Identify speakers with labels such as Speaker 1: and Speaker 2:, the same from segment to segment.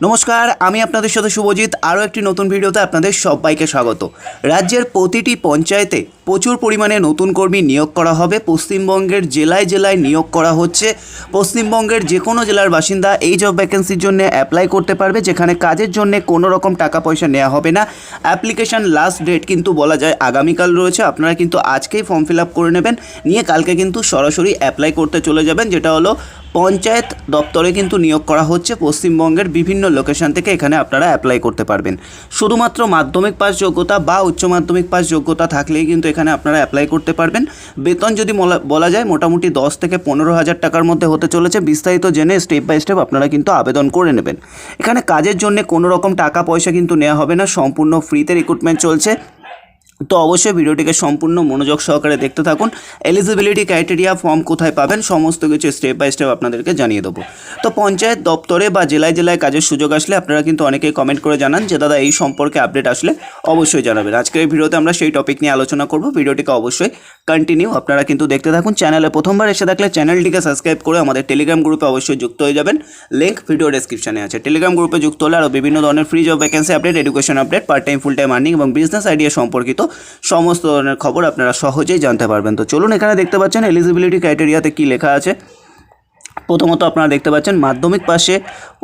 Speaker 1: নমস্কার, আমি আপনাদের সাথে শুভজিৎ। আরও একটি নতুন ভিডিওতে আপনাদের সবাইকে স্বাগত। রাজ্যের প্রতিটি পঞ্চায়েতে প্রচুর পরিমাণে নতুন কর্মী নিয়োগ করা হবে। পশ্চিমবঙ্গের জেলায় জেলায় নিয়োগ করা হচ্ছে। পশ্চিমবঙ্গের যে কোনো জেলার বাসিন্দা এই জব ভ্যাকেন্সির জন্য অ্যাপ্লাই করতে পারবে, যেখানে কাজের জন্য কোনো রকম টাকা পয়সা নেওয়া হবে না। অ্যাপ্লিকেশন লাস্ট ডেট কিন্তু বলা যায় আগামীকাল রয়েছে। আপনারা কিন্তু আজকেই ফর্ম ফিল আপ করে নেবেন। নিয়ে কালকে কিন্তু সরাসরি অ্যাপ্লাই করতে চলে যাবেন, যেটা হলো পঞ্চায়েত দপ্তরে কিন্তু নিয়োগ করা হচ্ছে। পশ্চিমবঙ্গের বিভিন্ন লোকেশন থেকে এখানে আপনারা অ্যাপ্লাই করতে পারবেন। শুধুমাত্র মাধ্যমিক পাস যোগ্যতা বা উচ্চ মাধ্যমিক পাস যোগ্যতা থাকলেই কিন্তু এখানে আপনারা অ্যাপ্লাই করতে পারবেন। বেতন যদি বলা- যায় মোটামুটি দশ থেকে পনেরো হাজার টাকার মধ্যে হতে চলেছে। বিস্তারিত জেনে স্টেপ বাই স্টেপ আপনারা কিন্তু আবেদন করে নেবেন। এখানে কাজের জন্য কোনো রকম টাকা পয়সা কিন্তু নেওয়া হবে না। সম্পূর্ণ ফ্রিতে রিক্রুটমেন্ট চলছে। তো অবশ্যই ভিডিওটিকে সম্পূর্ণ মনোযোগ সহকারে দেখতে থাকুন। এলিজিবিলিটি ক্রাইটেরিয়া ফর্ম কোথায় পাবেন? সমস্ত কিছু স্টেপ বাই স্টেপ আপনাদেরকে জানিয়ে দেবো। তো পঞ্চায়েত দপ্তরে বা জেলায় জেলায় কাজের সুযোগ আসলে আপনারা কিন্তু অনেকেই কমেন্ট করে জানান যে, দাদা, এই সম্পর্কে আপডেট আসলে অবশ্যই জানাবেন। আজকের এই ভিডিওতে আমরা সেই টপিক নিয়ে আলোচনা করব। ভিডিওটিকে অবশ্যই কন্টিনিউ আপনারা কিন্তু দেখতে থাকুন চ্যানেলে প্রথমবার এসে থাকলে চ্যানেলটিকে সাবস্ক্রাইব করে আমাদের টেলিগ্রাম গ্রুপে অবশ্যই যুক্ত হয়ে যাবেন। লিঙ্ক ভিডিও ডেসক্রিপশনে আছে। টেলিগ্রাম গ্রুপে যুক্ত হলে আরও বিভিন্ন ধরনের free job vacancy update education update part time full time earning এবং বিজনেস আইডিয়া সম্পর্কিত সমস্ত ধরনের খবর আপনারা সহজেই জানতে পারবেন। তো চলুন এখানে দেখতে পাচ্ছেন এলিজিবিলিটি ক্রাইটেরিয়াতে কী লেখা আছে। প্রথমত আপনারা দেখতে পাচ্ছেন, মাধ্যমিক পাশে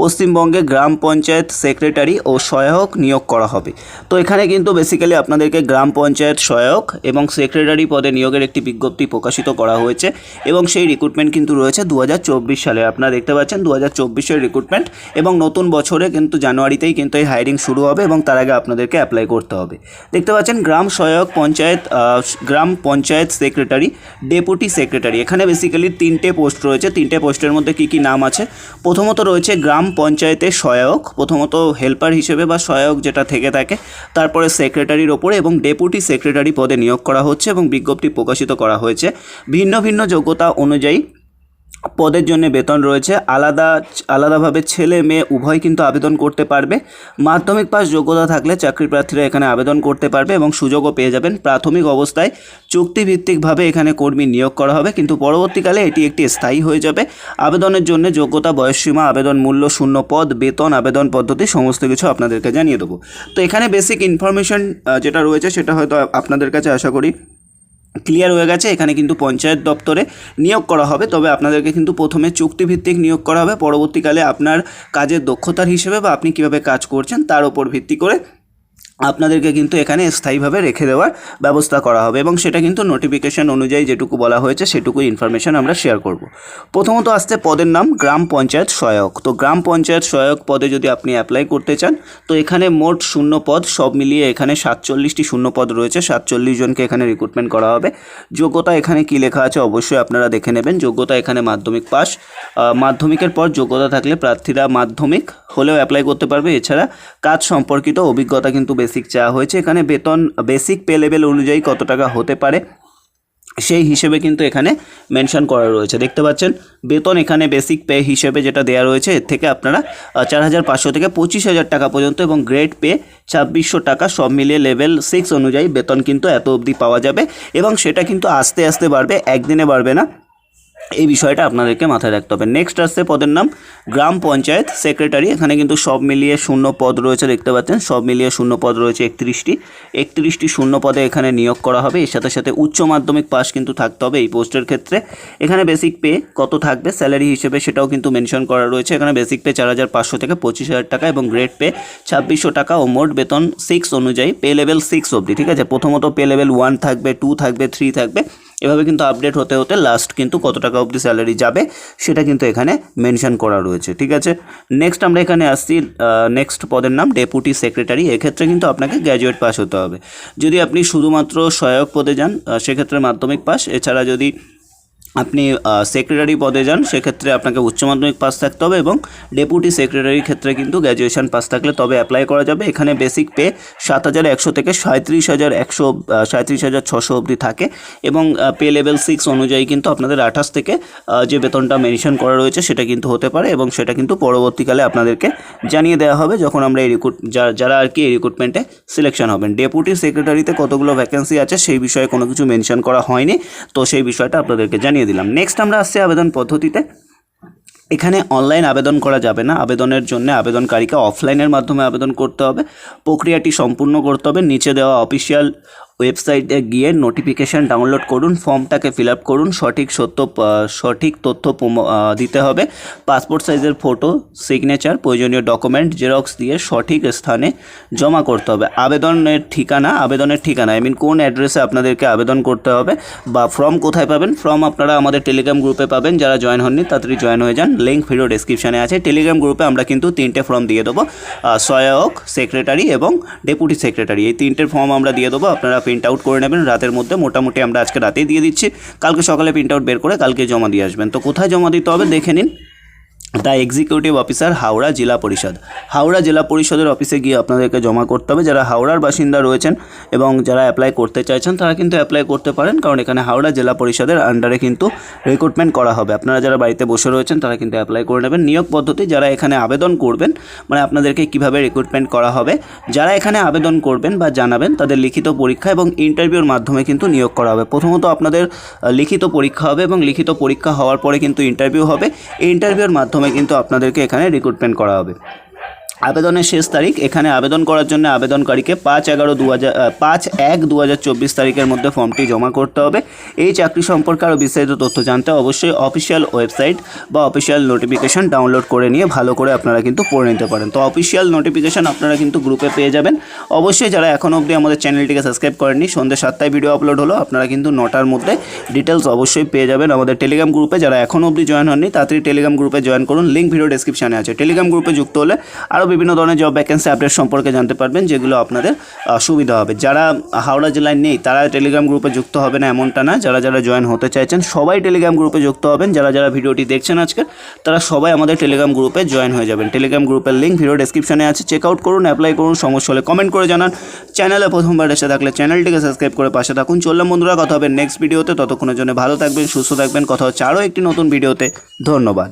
Speaker 1: পশ্চিমবঙ্গে গ্রাম পঞ্চায়েত সেক্রেটারি ও সহায়ক নিয়োগ করা হবে। তো এখানে কিন্তু বেসিক্যালি আপনাদেরকে গ্রাম পঞ্চায়েত সহায়ক এবং সেক্রেটারি পদে নিয়োগের একটি বিজ্ঞপ্তি প্রকাশিত করা হয়েছে এবং সেই রিক্রুটমেন্ট কিন্তু রয়েছে দু হাজার চব্বিশ সালে। আপনারা দেখতে পাচ্ছেন দু হাজার রিক্রুটমেন্ট এবং নতুন বছরে কিন্তু জানুয়ারিতেই কিন্তু এই হায়ারিং শুরু হবে এবং তার আগে আপনাদেরকে অ্যাপ্লাই করতে হবে। দেখতে পাচ্ছেন, গ্রাম সহায়ক পঞ্চায়েত গ্রাম পঞ্চায়েত সেক্রেটারি ডেপুটি সেক্রেটারি এখানে বেসিক্যালি তিনটে পোস্ট রয়েছে, তিনটে পোস্টের মধ্যে কি কি নাম আছে? প্রথমত রয়েছে গ্রাম পঞ্চায়েতের সহায়ক, প্রথমত হেল্পার হিসেবে বা সহায়ক যেটা থেকে থাকে, তারপরে সেক্রেটারির ওপরে এবং ডেপুটি সেক্রেটারি পদে নিয়োগ করা হচ্ছে এবং বিজ্ঞপ্তি প্রকাশিত করা হয়েছে। ভিন্ন ভিন্ন যোগ্যতা অনুযায়ী পদের জন্য বেতন রয়েছে। আলাদা, আলাদাভাবে ছেলে, মেয়ে, উভয় কিন্তু আবেদন করতে পারবে। মাধ্যমিক পাস যোগ্যতা থাকলে চাকরি প্রার্থীরা এখানে আবেদন করতে পারবে এবং সুযোগও পেয়ে যাবেন। প্রাথমিক অবস্থায় চুক্তিভিত্তিকভাবে এখানে কর্মী নিয়োগ করা হবে, কিন্তু পরবর্তীকালে এটি একটি স্থায়ী হয়ে যাবে। আবেদনের জন্য যোগ্যতা, বয়সসীমা, আবেদন মূল্য, শূন্য পদ, বেতন, আবেদন পদ্ধতি, সমস্ত কিছু আপনাদেরকে জানিয়ে দেবো। তো এখানে বেসিক ইনফরমেশন যেটা রয়েছে সেটা হয়তো আপনাদের কাছে আশা করি ক্লিয়ার হয়ে গেছে, এখানে কিন্তু পঞ্চায়েত দপ্তরে নিয়োগ করা হবে। তবে আপনাদেরকে কিন্তু প্রথমে চুক্তিভিত্তিক নিয়োগ করা হবে। পরবর্তীকালে আপনার কাজের দক্ষতার হিসেবে বা আপনি কীভাবে কাজ করছেন তার উপর ভিত্তি করে আপনাদেরকে কিন্তু এখানে স্থায়ীভাবে রেখে দেওয়ার ব্যবস্থা করা হবে এবং সেটা কিন্তু নোটিফিকেশন অনুযায়ী যেটুকু বলা হয়েছে সেটুকু ইনফরমেশন আমরা শেয়ার করব। প্রথমত আসছে পদের নাম, গ্রাম পঞ্চায়েত সহায়ক। তো গ্রাম পঞ্চায়েত সহায়ক পদে যদি আপনি অ্যাপ্লাই করতে চান, তো এখানে মোট শূন্য পদ, সব মিলিয়ে এখানে সাতচল্লিশটি শূন্য পদ রয়েছে। সাতচল্লিশ জনকে এখানে রিক্রুটমেন্ট করা হবে। যোগ্যতা এখানে কি লেখা আছে অবশ্যই আপনারা দেখে নেবেন। যোগ্যতা এখানে মাধ্যমিক পাস মাধ্যমিকের পর যোগ্যতা থাকলে প্রার্থীরা মাধ্যমিক হলেও অ্যাপ্লাই করতে পারবে। এছাড়া কাজ সম্পর্কিত অভিজ্ঞতা কিন্তু বেসিক চাওয়া হয়েছে। এখানে বেতন বেসিক পে লেভেল অনুযায়ী কত টাকা হতে পারে, সেই হিসেবে কিন্তু এখানে মেনশন করা রয়েছে। দেখতে পাচ্ছেন, বেতন এখানে বেসিক পে হিসেবে যেটা দেওয়া রয়েছে, এর থেকে আপনারা চার হাজার পাঁচশো থেকে পঁচিশ হাজার টাকা পর্যন্ত এবং গ্রেড পে ছাব্বিশশো টাকা সব মিলিয়ে লেভেল সিক্স অনুযায়ী বেতন কিন্তু এত অবধি পাওয়া যাবে এবং সেটা কিন্তু আস্তে আস্তে বাড়বে, একদিনে বাড়বে না। এই বিষয়টা আপনাদেরকে মাথায় রাখতে হবে। নেক্সট আসছে পদের নাম, গ্রাম পঞ্চায়েত সেক্রেটারি। এখানে কিন্তু সব মিলিয়ে শূন্য পদ রয়েছে, দেখতে পাচ্ছেন। সব মিলিয়ে শূন্য পদ রয়েছে একত্রিশটি। একত্রিশটি শূন্য পদে এখানে নিয়োগ করা হবে। এর সাথে সাথে উচ্চ মাধ্যমিক পাস কিন্তু থাকতে হবে এই পোস্টের ক্ষেত্রে। এখানে বেসিক পে কত থাকবে? স্যালারি হিসেবে সেটাও কিন্তু মেনশন করা রয়েছে। এখানে বেসিক পে চার হাজার পাঁচশো থেকে পঁচিশ হাজার টাকা এবং গ্রেড পে ছাব্বিশশো টাকা ও মোট বেতন সিক্স অনুযায়ী। পে লেভেল সিক্স অবধি, ঠিক আছে? প্রথমত পে লেভেল ওয়ান থাকবে টু থাকবে থ্রি থাকবে। এভাবে কিন্তু আপডেট হতে হতে লাস্ট কিন্তু কত টাকা অবধি স্যালারি যাবে সেটা কিন্তু এখানে মেনশন করা রয়েছে, ঠিক আছে? নেক্সট আমরা এখানে আসছি নেক্সট পদের নাম ডেপুটি সেক্রেটারি এক্ষেত্রে কিন্তু আপনাকে গ্র্যাজুয়েট পাস হতে হবে। যদি আপনি শুধুমাত্র সহায়ক পদে যান সেক্ষেত্রে মাধ্যমিক পাস এছাড়া যদি আপনি সেক্রেটারি পদে যান, সেক্ষেত্রে আপনাকে উচ্চ মাধ্যমিক পাস থাকতে হবে এবং ডেপুটি সেক্রেটারির ক্ষেত্রে কিন্তু গ্র্যাজুয়েশন পাস থাকলে তবে অ্যাপ্লাই করা যাবে। এখানে বেসিক পে সাত হাজার একশো থেকে সাঁত্রিশ হাজার একশো সাঁত্রিশ হাজার ছশো অবধি থাকে এবং পে লেভেল সিক্স অনুযায়ী কিন্তু আপনাদের আঠাশ থেকে যে বেতনটা মেনশন করা রয়েছে সেটা কিন্তু হতে পারে এবং সেটা কিন্তু পরবর্তীকালে আপনাদেরকে জানিয়ে দেওয়া হবে যখন আমরা এই রিক্রুট যারা আর কি এই রিক্রুটমেন্টে সিলেকশন হবেন। ডেপুটি সেক্রেটারিতে কতগুলো ভ্যাকেন্সি আছে সেই বিষয়ে কোনো কিছু মেনশন করা হয়নি, তো সেই বিষয়টা আপনাদেরকে জানিয়ে দিলাম। নেক্সট আমরা আসছি আবেদন পদ্ধতিতে। এখানে অনলাইন আবেদন করা যাবে না। আবেদনের জন্য আবেদনকারীকে অফলাইনের মাধ্যমে আবেদন করতে হবে। প্রক্রিয়াটি সম্পূর্ণ করতে হবে। নিচে দেওয়া অফিসিয়াল ওয়েবসাইটে গিয়ে নোটিফিকেশান ডাউনলোড করুন ফর্মটাকে ফিল আপ করুন, সঠিক সত্য সঠিক তথ্য দিতে হবে। পাসপোর্ট সাইজের ফটো সিগনেচার প্রয়োজনীয় ডকুমেন্ট জেরক্স দিয়ে সঠিক স্থানে জমা করতে হবে। আবেদনের ঠিকানা আবেদনের ঠিকানা আই মিন কোন অ্যাড্রেসে আপনাদেরকে আবেদন করতে হবে বা ফর্ম কোথায় পাবেন ফর্ম আপনারা আমাদের টেলিগ্রাম গ্রুপে পাবেন, যারা জয়েন হননি তাড়াতাড়ি জয়েন হয়ে যান লিঙ্ক ভিডিও ডেসক্রিপশানে আছে। টেলিগ্রাম গ্রুপে আমরা কিন্তু তিনটে ফর্ম দিয়ে দেবো সহায়ক সেক্রেটারি এবং ডেপুটি সেক্রেটারি এই তিনটের ফর্ম আমরা দিয়ে দেবো, আপনারা প্রিন্ট আউট করে নেবেন। রাতের মধ্যে মোটামুটি আমরা আজকে রাতেই দিয়ে দিচ্ছি। কালকে সকালে প্রিন্ট আউট বের করে কালকে জমা দিয়ে আসবেন। তো কোথায় জমা দিতে হবে দেখে নিন। দ্য এক্সিকিউটিভ অফিসার হাওড়া জেলা পরিষদ। হাওড়া জেলা পরিষদের অফিসে গিয়ে আপনাদেরকে জমা করতে হবে। যারা হাওড়ার বাসিন্দা রয়েছেন এবং যারা অ্যাপ্লাই করতে চাইছেন, তারা কিন্তু অ্যাপ্লাই করতে পারেন। কারণ এখানে হাওড়া জেলা পরিষদের আন্ডারে কিন্তু রিক্রুটমেন্ট করা হবে। আপনারা যারা বাড়িতে বসে রয়েছেন, তারা কিন্তু অ্যাপ্লাই করে নেবেন। নিয়োগ পদ্ধতি, যারা এখানে আবেদন করবেন মানে আপনাদেরকে কীভাবে রিক্রুটমেন্ট করা হবে, যারা এখানে আবেদন করবেন বা জানাবেন, তাদের লিখিত পরীক্ষা এবং ইন্টারভিউর মাধ্যমে কিন্তু নিয়োগ করা হবে। প্রথমত আপনাদের লিখিত পরীক্ষা হবে এবং লিখিত পরীক্ষা হওয়ার পরে কিন্তু ইন্টারভিউ হবে। ইন্টারভিউর মাধ্যমে কিন্তু আপনাদেরকে এখানে রিক্রুটমেন্ট করা হবে। আবেদনের শেষ তারিখ, এখানে আবেদন করার জন্য আবেদনকারীকে পাঁচ এগারো দু হাজার পাঁচ এক দু হাজার চব্বিশ তারিখের মধ্যে ফর্মটি জমা করতে হবে। এই চাকরি সম্পর্কে আরও বিস্তারিত তথ্য জানতে অবশ্যই অফিসিয়াল ওয়েবসাইট বা অফিসিয়াল নোটিফিকেশান ডাউনলোড করে নিয়ে ভালো করে আপনারা কিন্তু পড়ে নিতে পারেন। তো অফিসিয়াল নোটিফিকেশান আপনারা কিন্তু গ্রুপে পেয়ে যাবেন। অবশ্যই যারা এখনও অবধি আমাদের চ্যানেলটিকে সাবস্ক্রাইব করেননি, সন্ধ্যে সাতটায় ভিডিও আপলোড হলো, আপনারা কিন্তু নটার মধ্যে ডিটেলস অবশ্যই পেয়ে যাবেন আমাদের টেলিগ্রাম গ্রুপে। যারা এখনও অবধি জয়েন হননি, তাড়াতাড়ি টেলিগ্রাম গ্রুপে জয়েন করুন লিঙ্ক ভিডিও ডেসক্রিপশানে আছে। টেলিগ্রাম গ্রুপে যুক্ত হলে আরও বিভিন্ন ধরনের জব ভ্যাকেন্সি আপডেট সম্পর্কে জানতে পারবেন, যেগুলো আপনাদের সুবিধা হবে। যারা হাওড়া জেলায় নেই, তারা টেলিগ্রাম গ্রুপে যুক্ত হবে না, এমনটা না। যারা যারা জয়েন হতে চাইছেন, সবাই টেলিগ্রাম গ্রুপে যুক্ত হবেন। যারা যারা ভিডিওটি দেখছেন আজকে, তারা সবাই আমাদের টেলিগ্রাম গ্রুপে জয়েন হয়ে যাবেন। টেলিগ্রাম গ্রুপের লিঙ্ক ভিডিও ডেসক্রিপশনে আছে। চেক আউট করুন অ্যাপ্লাই করুন, সমস্যা হলে কমেন্ট করে জানান। চ্যানেলে প্রথমবার এসে থাকলে চ্যানেলটিকে সাবস্ক্রাইব করে পাশে থাকুন। চললাম বন্ধুরা, কথা হবে নেক্সট ভিডিওতে ততক্ষণের জন্য ভালো থাকবেন, সুস্থ থাকবেন। কথা হচ্ছে আরও একটি নতুন ভিডিওতে ধন্যবাদ।